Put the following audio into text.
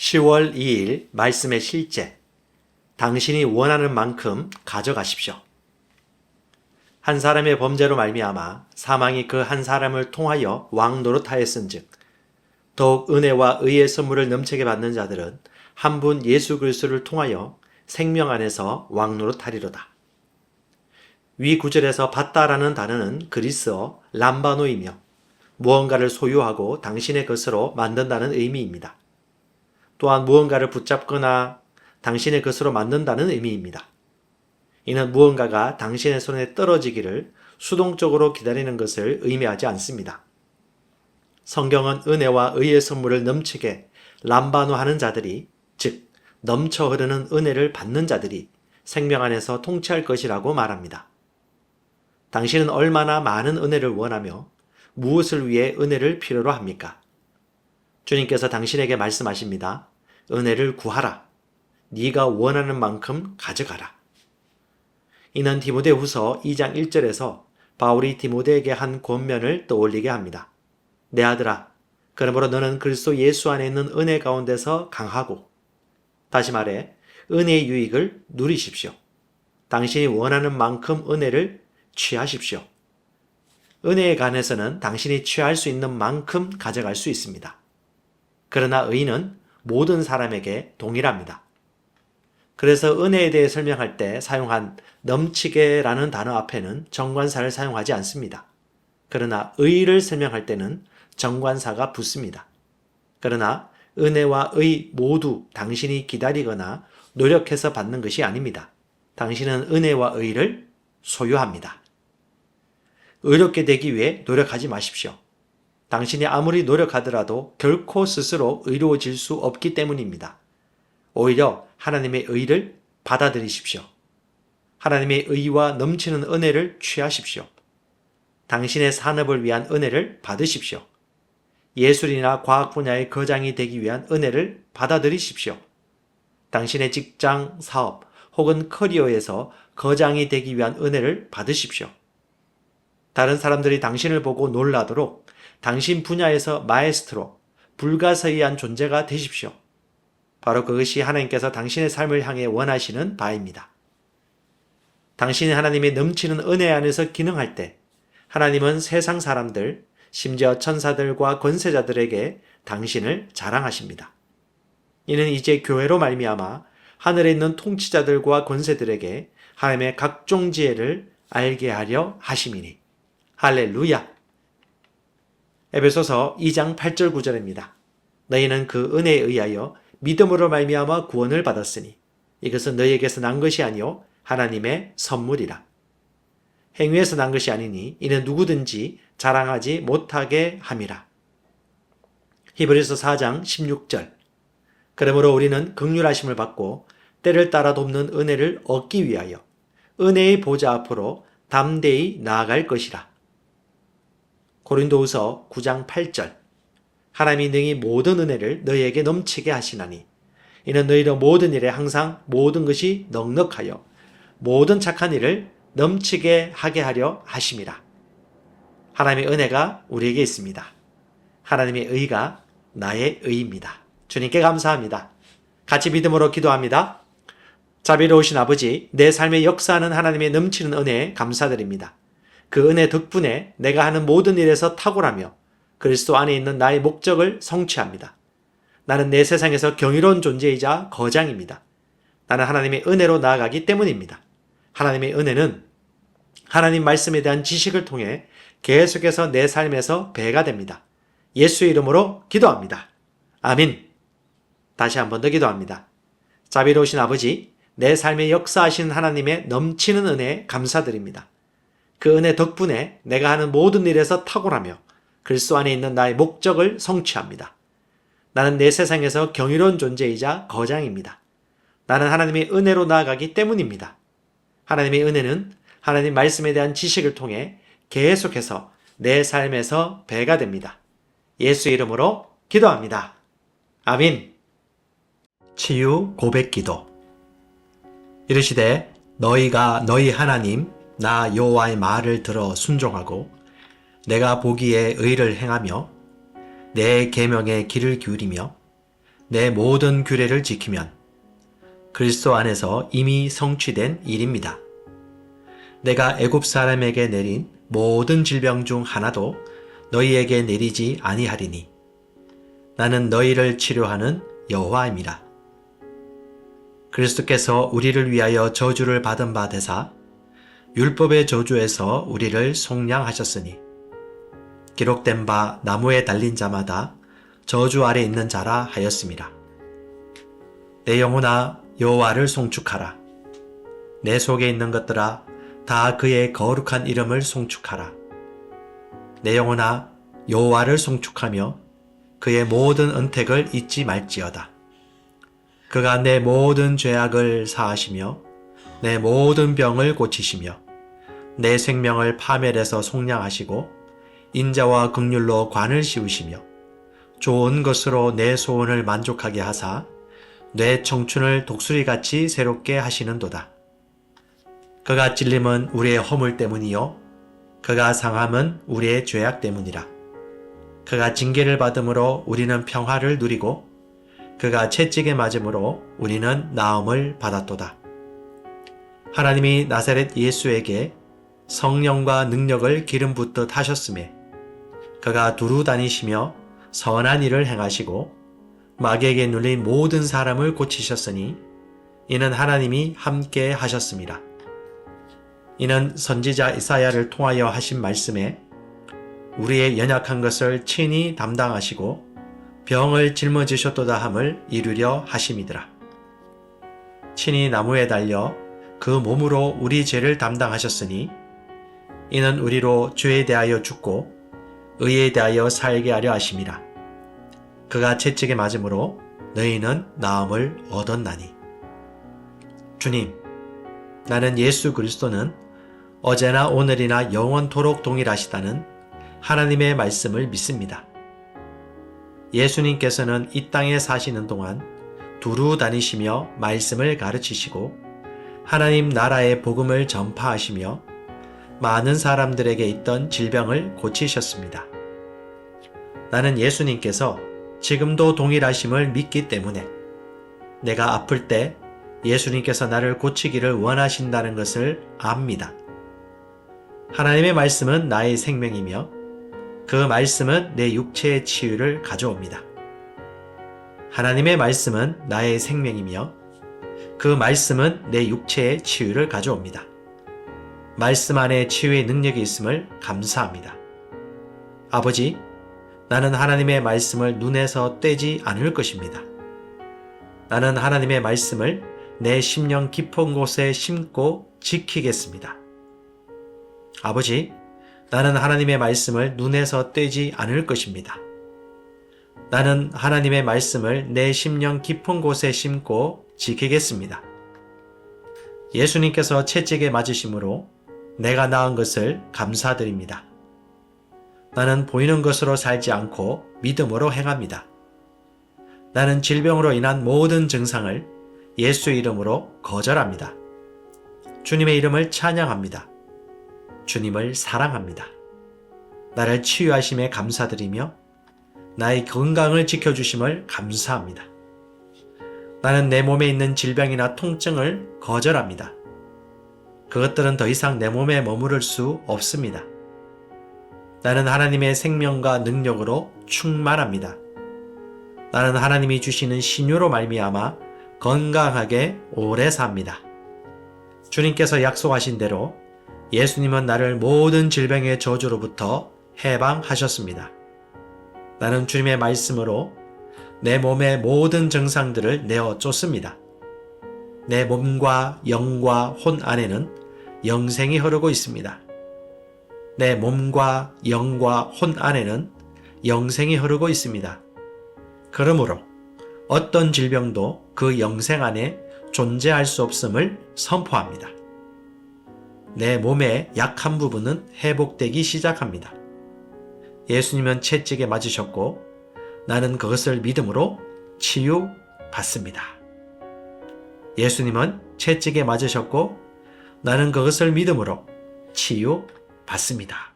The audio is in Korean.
10월 2일 말씀의 실제. 당신이 원하는 만큼 가져가십시오. 한 사람의 범죄로 말미암아 사망이 그 한 사람을 통하여 왕 노릇하였은즉 더욱 은혜와 의의 선물을 넘치게 받는 자들은 한 분 예수 그리스도를 통하여 생명 안에서 왕 노릇하리로다. 위 구절에서 받다라는 단어는 그리스어 람바노이며 무언가를 소유하고 당신의 것으로 만든다는 의미입니다. 또한 무언가를 붙잡거나 당신의 것으로 만든다는 의미입니다. 이는 무언가가 당신의 손에 떨어지기를 수동적으로 기다리는 것을 의미하지 않습니다. 성경은 은혜와 의의 선물을 넘치게 람바노하는 자들이 즉 넘쳐 흐르는 은혜를 받는 자들이 생명 안에서 통치할 것이라고 말합니다. 당신은 얼마나 많은 은혜를 원하며 무엇을 위해 은혜를 필요로 합니까? 주님께서 당신에게 말씀하십니다. 은혜를 구하라. 네가 원하는 만큼 가져가라. 이는 디모데후서 2장 1절에서 바울이 디모데에게 한 권면을 떠올리게 합니다. 내 아들아, 그러므로 너는 그리스도 예수 안에 있는 은혜 가운데서 강하고 다시 말해 은혜의 유익을 누리십시오. 당신이 원하는 만큼 은혜를 취하십시오. 은혜에 관해서는 당신이 취할 수 있는 만큼 가져갈 수 있습니다. 그러나 의는 모든 사람에게 동일합니다. 그래서 은혜에 대해 설명할 때 사용한 넘치게라는 단어 앞에는 정관사를 사용하지 않습니다. 그러나 의를 설명할 때는 정관사가 붙습니다. 그러나 은혜와 의 모두 당신이 기다리거나 노력해서 받는 것이 아닙니다. 당신은 은혜와 의를 소유합니다. 의롭게 되기 위해 노력하지 마십시오. 당신이 아무리 노력하더라도 결코 스스로 의로워질 수 없기 때문입니다. 오히려 하나님의 의를 받아들이십시오. 하나님의 의와 넘치는 은혜를 취하십시오. 당신의 산업을 위한 은혜를 받으십시오. 예술이나 과학 분야의 거장이 되기 위한 은혜를 받아들이십시오. 당신의 직장, 사업 혹은 커리어에서 거장이 되기 위한 은혜를 받으십시오. 다른 사람들이 당신을 보고 놀라도록 당신 분야에서 마에스트로, 불가사의한 존재가 되십시오. 바로 그것이 하나님께서 당신의 삶을 향해 원하시는 바입니다. 당신이 하나님의 넘치는 은혜 안에서 기능할 때 하나님은 세상 사람들, 심지어 천사들과 권세자들에게 당신을 자랑하십니다. 이는 이제 교회로 말미암아 하늘에 있는 통치자들과 권세들에게 하나님의 각종 지혜를 알게 하려 하심이니 할렐루야. 에베소서 2장 8절 9절입니다. 너희는 그 은혜에 의하여 믿음으로 말미암아 구원을 받았으니 이것은 너희에게서 난 것이 아니요 하나님의 선물이라. 행위에서 난 것이 아니니 이는 누구든지 자랑하지 못하게 함이라. 히브리서 4장 16절. 그러므로 우리는 극률하심을 받고 때를 따라 돕는 은혜를 얻기 위하여 은혜의 보좌 앞으로 담대히 나아갈 것이라. 고린도후서 9장 8절. 하나님이 능히 모든 은혜를 너희에게 넘치게 하시나니 이는 너희로 모든 일에 항상 모든 것이 넉넉하여 모든 착한 일을 넘치게 하게 하려 하심이라. 하나님의 은혜가 우리에게 있습니다. 하나님의 의가 나의 의입니다. 주님께 감사합니다. 같이 믿음으로 기도합니다. 자비로우신 아버지, 내 삶에 역사하는 하나님의 넘치는 은혜에 감사드립니다. 그 은혜 덕분에 내가 하는 모든 일에서 탁월하며 그리스도 안에 있는 나의 목적을 성취합니다. 나는 내 세상에서 경이로운 존재이자 거장입니다. 나는 하나님의 은혜로 나아가기 때문입니다. 하나님의 은혜는 하나님 말씀에 대한 지식을 통해 계속해서 내 삶에서 배가 됩니다. 예수의 이름으로 기도합니다. 아민. 다시 한 번 더 기도합니다. 자비로우신 아버지, 내 삶에 역사하신 하나님의 넘치는 은혜에 감사드립니다. 그 은혜 덕분에 내가 하는 모든 일에서 탁월하며 그리스도 안에 있는 나의 목적을 성취합니다. 나는 내 세상에서 경이로운 존재이자 거장입니다. 나는 하나님의 은혜로 나아가기 때문입니다. 하나님의 은혜는 하나님 말씀에 대한 지식을 통해 계속해서 내 삶에서 배가 됩니다. 예수 이름으로 기도합니다. 아민. 치유 고백 기도. 이르시되 너희가 너희 하나님 나 여호와의 말을 들어 순종하고 내가 보기에 의를 행하며 내 계명에 귀를 기울이며 내 모든 규례를 지키면 그리스도 안에서 이미 성취된 일입니다. 내가 애굽 사람에게 내린 모든 질병 중 하나도 너희에게 내리지 아니하리니 나는 너희를 치료하는 여호와입니다. 그리스도께서 우리를 위하여 저주를 받은 바 되사 율법의 저주에서 우리를 속량하셨으니 기록된 바 나무에 달린 자마다 저주 아래 있는 자라 하였습니다. 내 영혼아 여호와를 송축하라. 내 속에 있는 것들아 다 그의 거룩한 이름을 송축하라. 내 영혼아 여호와를 송축하며 그의 모든 은택을 잊지 말지어다. 그가 내 모든 죄악을 사하시며 내 모든 병을 고치시며 내 생명을 파멸해서 속량하시고 인자와 극률로 관을 씌우시며 좋은 것으로 내 소원을 만족하게 하사 내 청춘을 독수리같이 새롭게 하시는도다. 그가 찔림은 우리의 허물 때문이요 그가 상함은 우리의 죄악 때문이라. 그가 징계를 받음으로 우리는 평화를 누리고 그가 채찍에 맞음으로 우리는 나음을 받았도다. 하나님이 나사렛 예수에게 성령과 능력을 기름 붓듯 하셨음에 그가 두루 다니시며 선한 일을 행하시고 마귀에게 눌린 모든 사람을 고치셨으니 이는 하나님이 함께 하셨습니다. 이는 선지자 이사야를 통하여 하신 말씀에 우리의 연약한 것을 친히 담당하시고 병을 짊어지셨도다 함을 이루려 하심이더라. 친히 나무에 달려 그 몸으로 우리 죄를 담당하셨으니 이는 우리로 죄에 대하여 죽고 의에 대하여 살게 하려 하심이라. 그가 채찍에 맞음으로 너희는 나음을 얻었나니. 주님, 나는 예수 그리스도는 어제나 오늘이나 영원토록 동일하시다는 하나님의 말씀을 믿습니다. 예수님께서는 이 땅에 사시는 동안 두루 다니시며 말씀을 가르치시고 하나님 나라의 복음을 전파하시며 많은 사람들에게 있던 질병을 고치셨습니다. 나는 예수님께서 지금도 동일하심을 믿기 때문에 내가 아플 때 예수님께서 나를 고치기를 원하신다는 것을 압니다. 하나님의 말씀은 나의 생명이며 그 말씀은 내 육체의 치유를 가져옵니다. 하나님의 말씀은 나의 생명이며 그 말씀은 내 육체의 치유를 가져옵니다. 말씀 안에 치유의 능력이 있음을 감사합니다. 아버지, 나는 하나님의 말씀을 눈에서 떼지 않을 것입니다. 나는 하나님의 말씀을 내 심령 깊은 곳에 심고 지키겠습니다. 아버지, 나는 하나님의 말씀을 눈에서 떼지 않을 것입니다. 나는 하나님의 말씀을 내 심령 깊은 곳에 심고 지키겠습니다. 예수님께서 채찍에 맞으심으로 내가 나은 것을 감사드립니다. 나는 보이는 것으로 살지 않고 믿음으로 행합니다. 나는 질병으로 인한 모든 증상을 예수 이름으로 거절합니다. 주님의 이름을 찬양합니다. 주님을 사랑합니다. 나를 치유하심에 감사드리며 나의 건강을 지켜주심을 감사합니다. 나는 내 몸에 있는 질병이나 통증을 거절합니다. 그것들은 더 이상 내 몸에 머무를 수 없습니다. 나는 하나님의 생명과 능력으로 충만합니다. 나는 하나님이 주시는 신유로 말미암아 건강하게 오래 삽니다. 주님께서 약속하신 대로 예수님은 나를 모든 질병의 저주로부터 해방하셨습니다. 나는 주님의 말씀으로 내 몸의 모든 증상들을 내어 쫓습니다. 내 몸과 영과 혼 안에는 영생이 흐르고 있습니다. 내 몸과 영과 혼 안에는 영생이 흐르고 있습니다. 그러므로 어떤 질병도 그 영생 안에 존재할 수 없음을 선포합니다. 내 몸의 약한 부분은 회복되기 시작합니다. 예수님은 채찍에 맞으셨고 나는 그것을 믿음으로 치유받습니다. 예수님은 채찍에 맞으셨고 나는 그것을 믿음으로 치유받습니다.